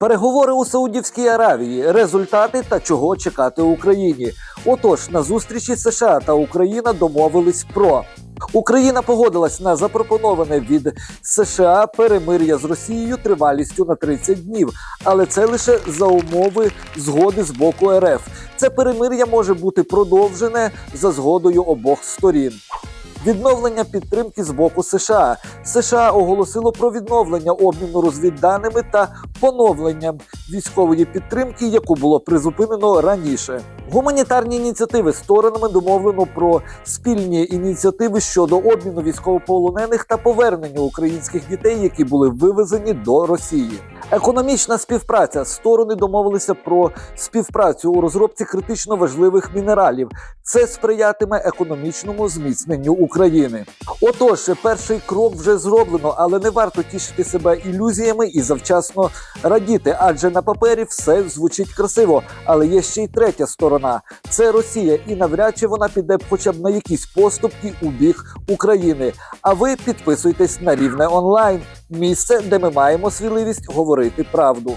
Переговори у Саудівській Аравії, результати та чого чекати Україні. Отож, на зустрічі США та Україна домовились про Україна погодилась на запропоноване від США перемир'я з Росією тривалістю на 30 днів, але це лише за умови згоди з боку РФ. Це перемир'я може бути продовжене за згодою обох сторін. Відновлення підтримки з боку США. США оголосило про відновлення обміну розвідданими та поновлення військової підтримки, яку було призупинено раніше. Гуманітарні ініціативи сторонами домовлено про спільні ініціативи щодо обміну військовополонених та повернення українських дітей, які були вивезені до Росії. Економічна співпраця сторони домовилися про співпрацю у розробці критично важливих мінералів. Це сприятиме економічному зміцненню України. Отож, перший крок вже зроблено, але не варто тішити себе ілюзіями і завчасно радіти, адже на папері все звучить красиво. Але є ще й третя сторона: це Росія, і навряд чи вона піде хоча б на якісь поступки у бік України. А ви підписуйтесь на рівне онлайн, місце, де ми маємо сміливість говорити правду.